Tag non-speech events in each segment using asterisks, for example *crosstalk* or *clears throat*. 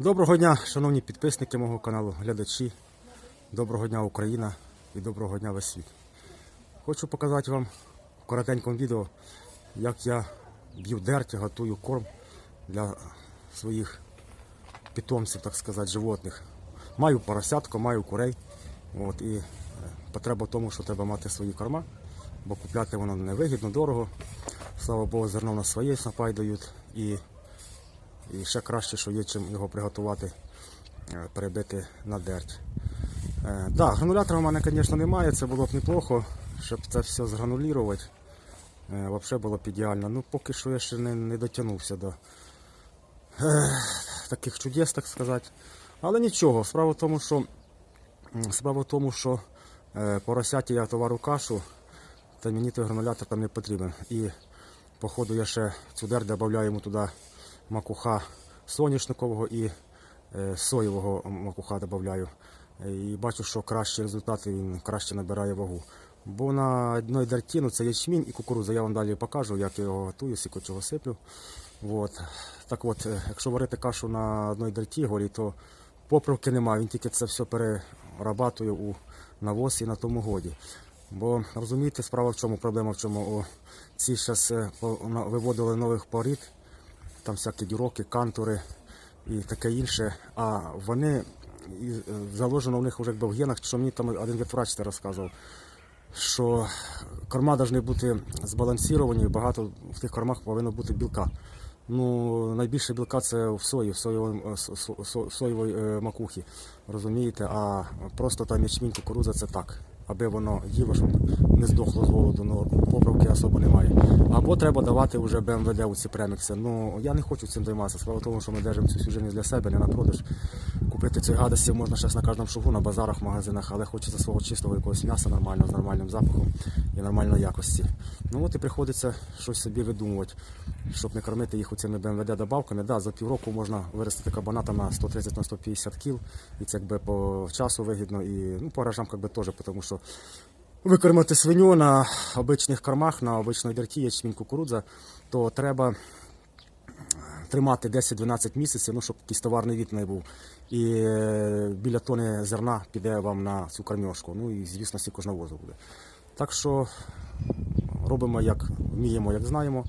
Доброго дня, шановні підписники мого каналу, глядачі. Доброго дня, Україна і доброго дня весь світ. Хочу показати вам в коротенькому відео, як я б'ю дерті, готую корм для своїх питомців, так сказати, животних. Маю поросятку, маю курей. От, і е, потреба в тому, що треба мати свої корма, бо купляти воно невигідно, дорого. Слава Богу, зерно на своє снопай дають. І і ще краще, що є чим його приготувати, е, перебити на дерть. Так, да, гранулятора в мене, звісно, немає, це було б неплохо, щоб це все згранулірувати. Е, Взагалі було б ідеально. Ну, поки що я ще не, не дотягнувся до е, таких чудес, так сказати. Але нічого, справа в тому, що, справа в тому, що е, поросяті я товару кашу, та мені той гранулятор там не потрібен. І походу я ще цю цудер додаю йому туди макуха соняшникового і е, соєвого макуха додаю. Е, І бачу, що кращі результати він краще набирає вагу. Бо на одній дерті, ну це ячмінь і кукурудза. Я вам далі покажу, як я його готую, скільки чого сиплю. От. Так от, е, якщо варити кашу на одній дерті голі, то поправки немає. Він тільки це все перерабатує у навоз і на тому годі. Бо розумієте, справа в чому, проблема в чому. О, ці зараз виводили нових порід, там всякі дюроки, кантури і таке інше. А вони і, е, заложено в них вже якби в генах, що мені там один ветврач розказував, що корма повинні бути збалансовані, багато в тих кормах повинно бути білка. Ну, найбільше білка це в сої, в е, со- со- со- е, макухі, розумієте, а просто там ячмінь, кукурудза це так, аби воно їло, щоб не здохло з голоду, ну поправки особо немає. Або треба давати вже БМВД у ці премікси. Ну я не хочу цим займатися. Справа в тому, що ми держимо цю сюжетність для себе, не на продаж. Купити цієї гадості можна зараз на кожному шугу, на базарах, магазинах, але хочеться свого чистого якогось м'яса нормального, з нормальним запахом і нормальної якості. Ну от і приходиться щось собі видумувати, щоб не кормити їх оцими БМВД добавками. Да, за півроку можна виростити кабана на 130-150 кіл, і це якби по часу вигідно, і ну, по гаражам якби теж, тому що викормити свиню на обичних кормах, на обичної дерті, ячмінь кукурудза, то треба тримати 10-12 місяців, ну, щоб якийсь товарний від не був. І е, біля тони зерна піде вам на цю кормьошку. Ну і звісно, стільки ж навозу буде. Так що робимо як вміємо, як знаємо.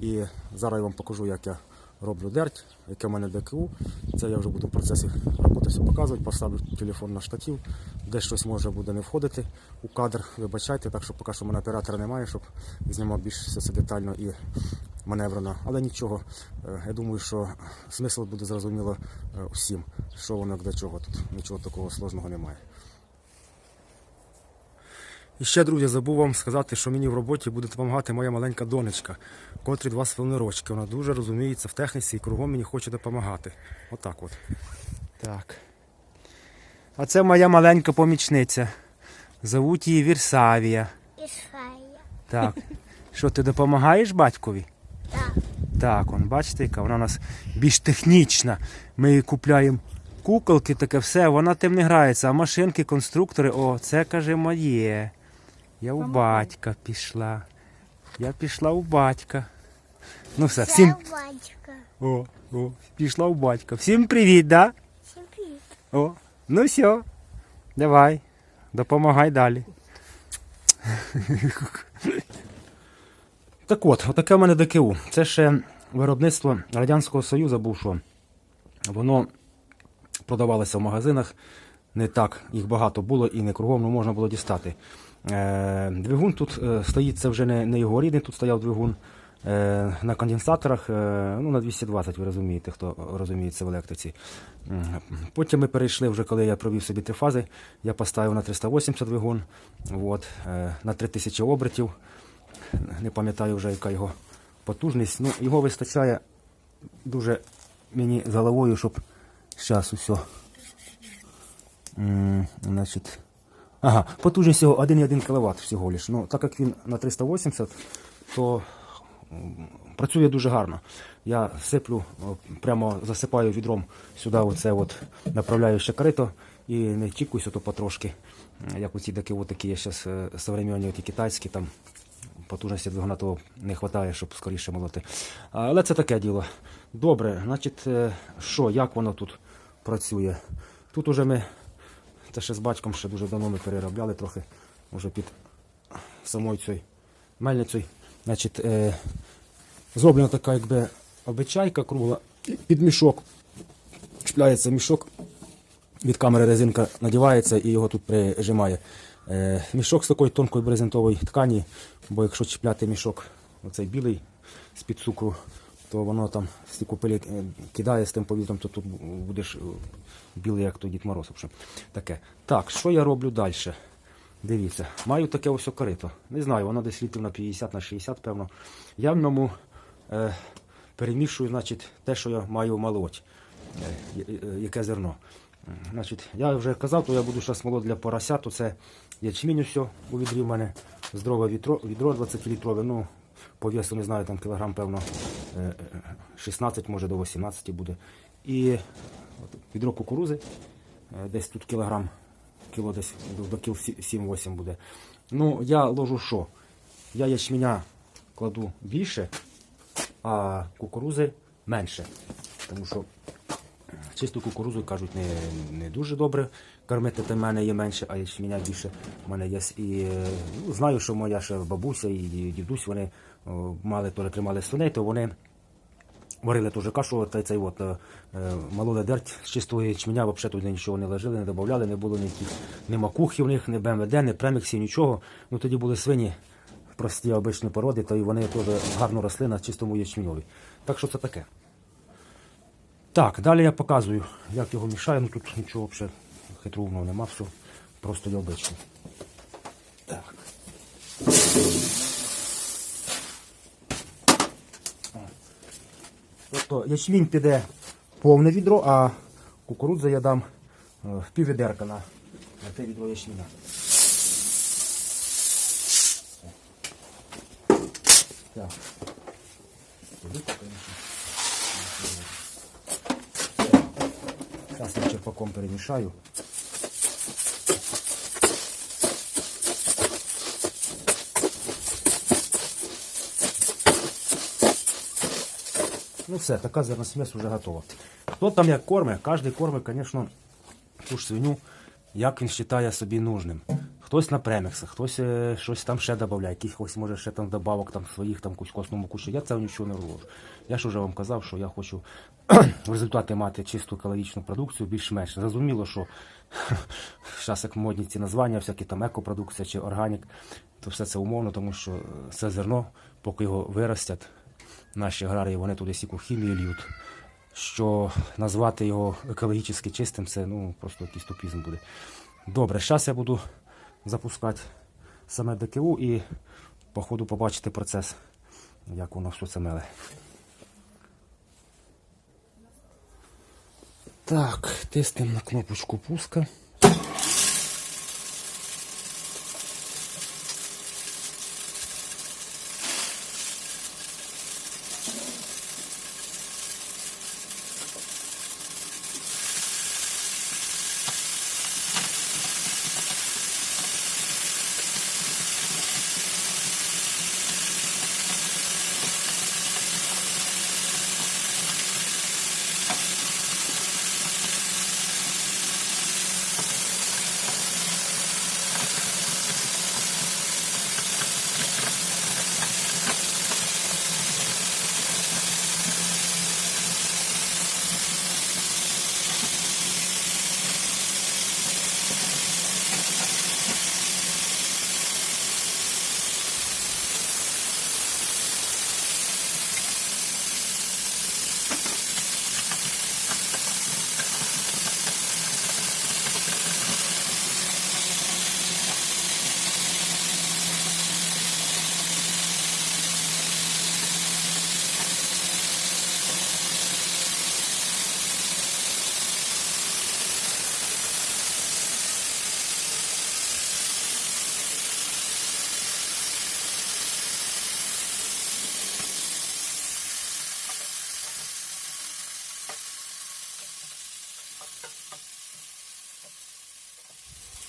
І зараз я вам покажу, як я роблю дерть, яке в мене ДКУ. Це я вже буду в процесі роботи все показувати, поставлю телефон на штатив, де щось може буде не входити у кадр. Вибачайте, так що поки що в мене оператора немає, щоб знімав більш все це детально і маневрено. Але нічого, е, я думаю, що смисл буде зрозуміло е, всім, що воно до чого тут. Нічого такого сложного немає. І ще, друзі, забув вам сказати, що мені в роботі буде допомагати моя маленька донечка, котрі два з половиною рочки. Вона дуже розуміється в техніці і кругом мені хоче допомагати. Отак от. Так. А це моя маленька помічниця. Зовуть її Вірсавія. Ісая. Так. Що, ти допомагаєш батькові? Так. Так, он, бачите, яка вона у нас більш технічна. Ми їй купляємо куколки, таке все, вона тим не грається. А машинки, конструктори, о, це каже моє. Я у батька пішла. Я пішла у батька. Ну все, всім. О, о, пішла у батька. Всім привіт, да? Всім привіт. О, ну все. Давай. Допомагай далі. Так от, отаке в мене ДКУ. Це ще виробництво Радянського Союзу був, що воно продавалося в магазинах. Не так їх багато було і не кругом не можна було дістати. Е, двигун тут е, стоїть, це вже не, його рідний, тут стояв двигун е, на конденсаторах, ну на 220, ви розумієте, хто розуміється в електриці. Потім ми перейшли, вже коли я провів собі три фази, я поставив на 380 двигун, от, на 3000 обертів не пам'ятаю вже, яка його потужність. Ну, його вистачає дуже мені з головою, щоб зараз усе. Значить. Ага, потужність його 1,1 кВт всього лиш. Ну, так як він на 380, то працює дуже гарно. Я сиплю, прямо засипаю відром сюди, оце от, направляю ще корито і не чікуюся то потрошки. Як оці такі, такі є зараз современні, ті китайські там потужності двигуна того не вистачає, щоб скоріше молоти. Але це таке діло. Добре, значить, е, що, як воно тут працює. Тут уже ми, це ще з батьком ще дуже давно ми переробляли трохи, вже під самою цією мельницею. Значить, е, зроблена така якби обичайка кругла, під мішок. Чіпляється мішок, від камери резинка надівається і його тут прижимає. Е, мішок з такої тонкої брезентової ткані, бо якщо чіпляти мішок, оцей білий з-під цукру, то воно там стільки пилі е, кидає з тим повітрям, то тут будеш е, білий, як той Дід Мороз. Таке. Так, що я роблю далі? Дивіться, маю таке ось корито. Не знаю, воно десь літрів на 50 на 60, певно. Я в ньому е, перемішую, значить, те, що я маю молоть, е, е, яке зерно. Значить, я вже казав, то я буду зараз молоть для порося, то це ячмінь все у відрі в мене, здорове відро, відро 20-літрове, ну, по весу, не знаю, там кілограм, певно, 16, може до 18 буде. І відро кукурузи, е, десь тут кілограм, кіло десь до кіл 7-8 буде. Ну, я ложу що? Я ячменя кладу більше, а кукурузи менше. Тому що чисту кукурузу, кажуть, не, не дуже добре кормити, то в мене є менше, а ячменя більше в мене є. І е, ну, знаю, що моя ще бабуся і дідусь, вони о, мали, теж тримали свиней, то вони варили теж кашу, та цей от, е, е, дерть з чистого ячменя, взагалі туди нічого не ложили, не додавали, не було ніяких ні макухи в них, ні БМВД, ні преміксів, нічого. Ну тоді були свині прості обичні породи, то і вони теж гарно росли на чистому ячменьові. Так що це таке. Так, далі я показую, як його мішаю. Ну тут нічого взагалі хитрувного нема, все просто і обично. Так. Тобто ячмінь піде повне відро, а кукурудзу я дам е, в піввідерка на, на те відро ячміна. Так. Зараз я черпаком перемішаю. Ну все, така зерносмесь вже готова. Хто там як кормить? кожен кормить, звісно, ту ж свиню, як він вважає собі нужним. Хтось на преміксах, хтось е, щось там ще додає, якихось може ще там добавок там своїх там якусь кучу. Я це нічого не вложу. Я ж вже вам казав, що я хочу *clears throat* в результаті мати чисту екологічну продукцію більш-менш. Зрозуміло, що *clears throat* зараз як модні ці названня, всякі там екопродукція чи органік, то все це умовно, тому що це зерно, поки його виростять, наші аграрії, вони туди стільки хімії льють, що назвати його екологічно чистим, це ну, просто якийсь тупізм буде. Добре, зараз я буду запускати саме ДКУ і по ходу побачити процес, як воно все це меле. Так, тиснемо на кнопочку пуска.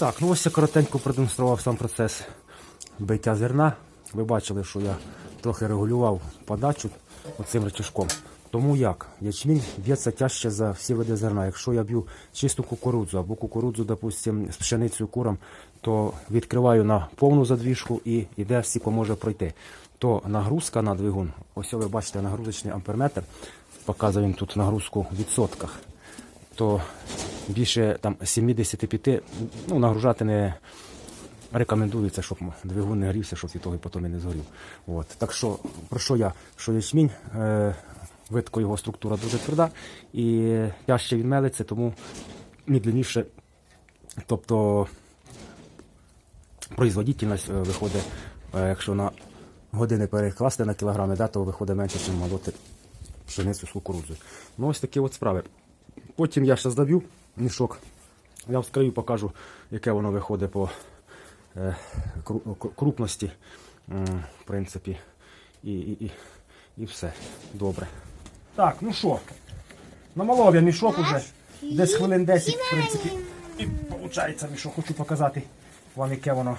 Так, ну ось я коротенько продемонстрував сам процес биття зерна. Ви бачили, що я трохи регулював подачу оцим речашком. Тому як? Ячмінь б'ється тяжче за всі види зерна. Якщо я б'ю чисту кукурудзу або кукурудзу, допустим, з пшеницею куром, то відкриваю на повну задвіжку і йде сіко може пройти. То нагрузка на двигун, ось ви бачите нагрузочний амперметр, показує він тут нагрузку в відсотках, то більше там 75 ну, нагружати не рекомендується, щоб двигун не грівся, щоб від того і потім і не згорів. От. Так що, про що я? Що ячмінь, е, видко його структура дуже тверда і тяжче він мелиться, тому медленніше, тобто производительність е, виходить, е, якщо на години перекласти на кілограми, да, то виходить менше, ніж молоти пшеницю з кукурудзою. Ну ось такі от справи. Потім я ще здоб'ю мішок. Я вскрию, покажу, яке воно виходить по е, кру- кру- крупності, в принципі, і, і, і, і все добре. Так, ну що, намалов я мішок уже. Десь хвилин 10, в принципі. І виходить мішок. Хочу показати вам, яке воно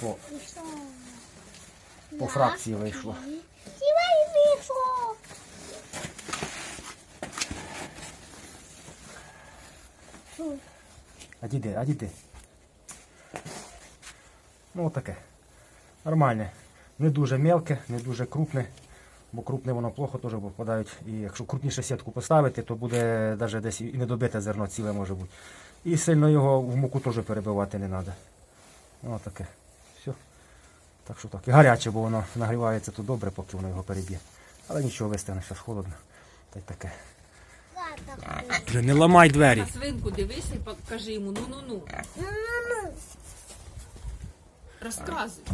по, по фракції вийшло. Сівай мішок. А діди, а діди. Ну таке. Нормальне. Не дуже мелке, не дуже крупне. Бо крупне воно плохо теж попадають. І якщо крупніше сітку поставити, то буде навіть десь і недобите зерно ціле може бути. І сильно його в муку теж перебивати не треба. Ну таке. Все. Так що так. І гаряче, бо воно нагрівається тут добре, поки воно його переб'є. Але нічого вистигне, зараз холодно. Та й таке. Вже не ламай двері. На свинку дивися і покажи йому ну-ну-ну. Ну-ну-ну. Розказуй.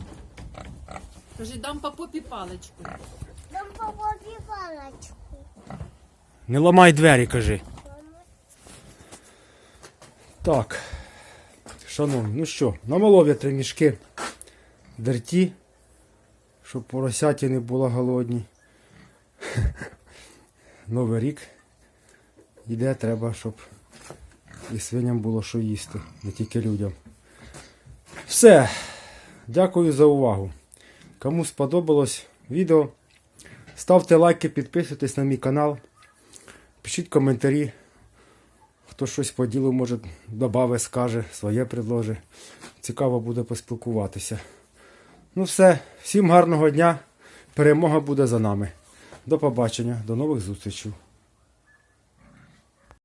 Кажи, дам по попі паличку. Дам попробуй палочку. Не ламай двері, кажи. Так. Шановні, ну що, намолов я три мішки дерті, щоб поросяті не було голодні. *laughs* Новий рік йде, треба, щоб і свиням було що їсти, не тільки людям. Все. Дякую за увагу. Кому сподобалось відео, ставте лайки, підписуйтесь на мій канал. Пишіть коментарі. Хто щось по ділу може додати, скаже, своє предложи. Цікаво буде поспілкуватися. Ну все, всім гарного дня. Перемога буде за нами. До побачення, до нових зустрічей.